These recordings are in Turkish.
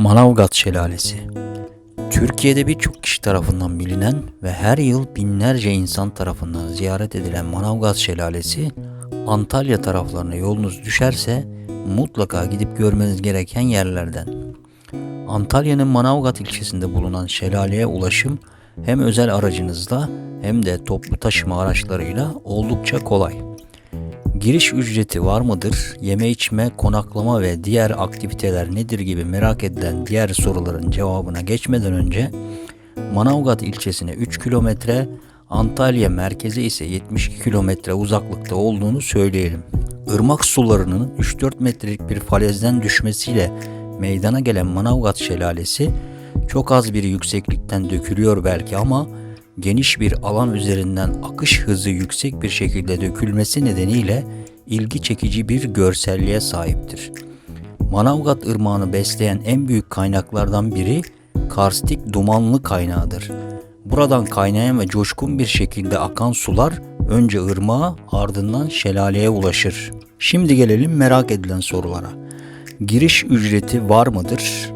Manavgat Şelalesi Türkiye'de birçok kişi tarafından bilinen ve her yıl binlerce insan tarafından ziyaret edilen Manavgat Şelalesi, Antalya taraflarına yolunuz düşerse mutlaka gidip görmeniz gereken yerlerden. Antalya'nın Manavgat ilçesinde bulunan şelaleye ulaşım hem özel aracınızla hem de toplu taşıma araçlarıyla oldukça kolay. Giriş ücreti var mıdır? Yeme içme, konaklama ve diğer aktiviteler nedir gibi merak edilen diğer soruların cevabına geçmeden önce Manavgat ilçesine 3 kilometre, Antalya merkeze ise 72 kilometre uzaklıkta olduğunu söyleyelim. Irmak sularının 3-4 metrelik bir falezden düşmesiyle meydana gelen Manavgat Şelalesi çok az bir yükseklikten dökülüyor belki ama geniş bir alan üzerinden akış hızı yüksek bir şekilde dökülmesi nedeniyle ilgi çekici bir görselliğe sahiptir. Manavgat Irmağı'nı besleyen en büyük kaynaklardan biri karstik dumanlı kaynağıdır. Buradan kaynayan ve coşkun bir şekilde akan sular önce ırmağa ardından şelaleye ulaşır. Şimdi gelelim merak edilen sorulara. Giriş ücreti var mıdır?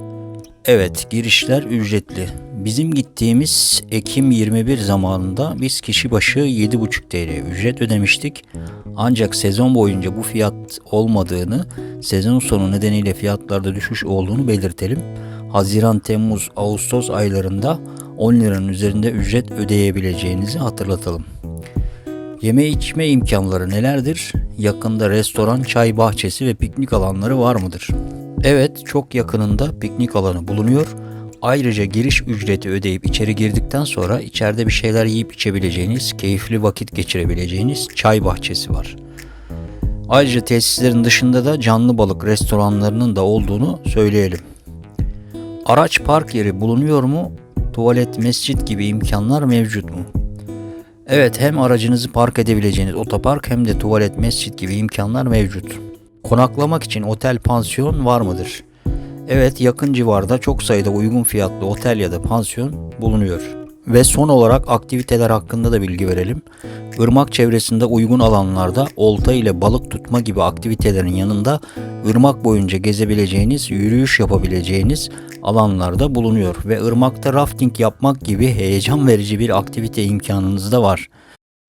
Evet, girişler ücretli. Bizim gittiğimiz Ekim 21 zamanında biz kişi başı 7,5 TL ücret ödemiştik. Ancak sezon boyunca bu fiyat olmadığını, sezon sonu nedeniyle fiyatlarda düşüş olduğunu belirtelim. Haziran, Temmuz, Ağustos aylarında 10 liranın üzerinde ücret ödeyebileceğinizi hatırlatalım. Yeme içme imkanları nelerdir? Yakında restoran, çay bahçesi ve piknik alanları var mıdır? Evet, çok yakınında piknik alanı bulunuyor. Ayrıca giriş ücreti ödeyip içeri girdikten sonra içeride bir şeyler yiyip içebileceğiniz, keyifli vakit geçirebileceğiniz çay bahçesi var. Ayrıca tesislerin dışında da canlı balık restoranlarının da olduğunu söyleyelim. Araç park yeri bulunuyor mu? Tuvalet, mescit gibi imkanlar mevcut mu? Evet hem aracınızı park edebileceğiniz otopark hem de tuvalet, mescit gibi imkanlar mevcut. Konaklamak için otel, pansiyon var mıdır? Evet yakın civarda çok sayıda uygun fiyatlı otel ya da pansiyon bulunuyor. Ve son olarak aktiviteler hakkında da bilgi verelim. Irmak çevresinde uygun alanlarda olta ile balık tutma gibi aktivitelerin yanında ırmak boyunca gezebileceğiniz, yürüyüş yapabileceğiniz alanlarda bulunuyor ve ırmakta rafting yapmak gibi heyecan verici bir aktivite imkanınız da var.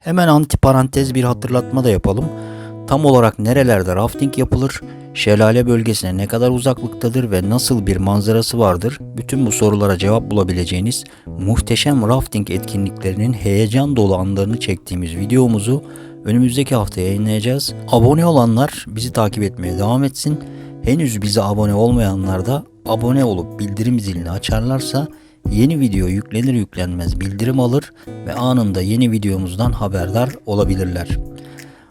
Hemen antiparantez bir hatırlatma da yapalım. Tam olarak nerelerde rafting yapılır, şelale bölgesine ne kadar uzaklıktadır ve nasıl bir manzarası vardır? Bütün bu sorulara cevap bulabileceğiniz muhteşem rafting etkinliklerinin heyecan dolu anlarını çektiğimiz videomuzu önümüzdeki hafta yayınlayacağız. Abone olanlar bizi takip etmeye devam etsin. Henüz bize abone olmayanlar da abone olup bildirim zilini açarlarsa yeni video yüklenir yüklenmez bildirim alır ve anında yeni videomuzdan haberdar olabilirler.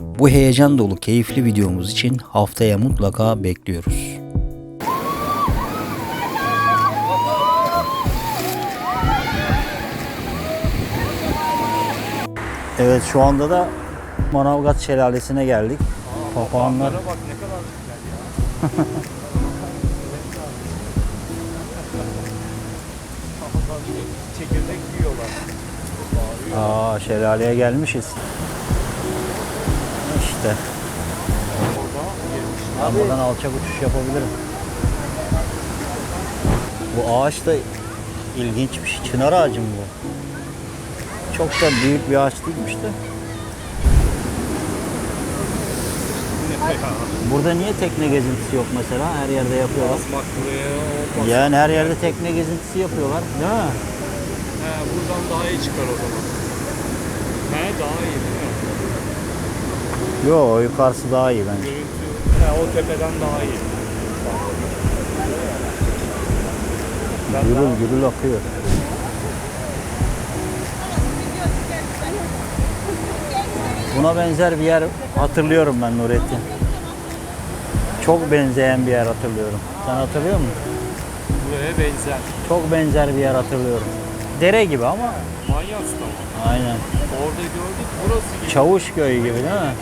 Bu heyecan dolu keyifli videomuz için haftaya mutlaka bekliyoruz. Evet şu anda da Manavgat Şelalesi'ne geldik. Papağanlar Bak ne kadar güzel ya. Çekirdek yiyorlar. Aa şelaleye gelmişiz. İşte ben buradan alçak uçuş yapabilirim. Bu ağaç da ilginçmiş. Çınar ağacı mı bu? Çok da büyük bir ağaç değilmiş de. Burada niye tekne gezintisi yok mesela? Her yerde yapıyorlar. Bak buraya. Yani her yerde tekne gezintisi yapıyorlar. Değil mi? He, buradan daha iyi çıkar o zaman. He daha iyi değil mi? Yo yukarısı daha iyi bence. Görüntü. He, o tepeden daha iyi. Ben Gürül daha- gürül akıyor. Buna benzer bir yer hatırlıyorum ben Nurettin. Çok benzeyen bir yer hatırlıyorum. Sen hatırlıyor musun? Buraya benzer. Çok benzer bir yer hatırlıyorum. Dere gibi ama Manyas'ta mı? aynen. Orada gördük burası gibi. Çavuşköy gibi değil mi?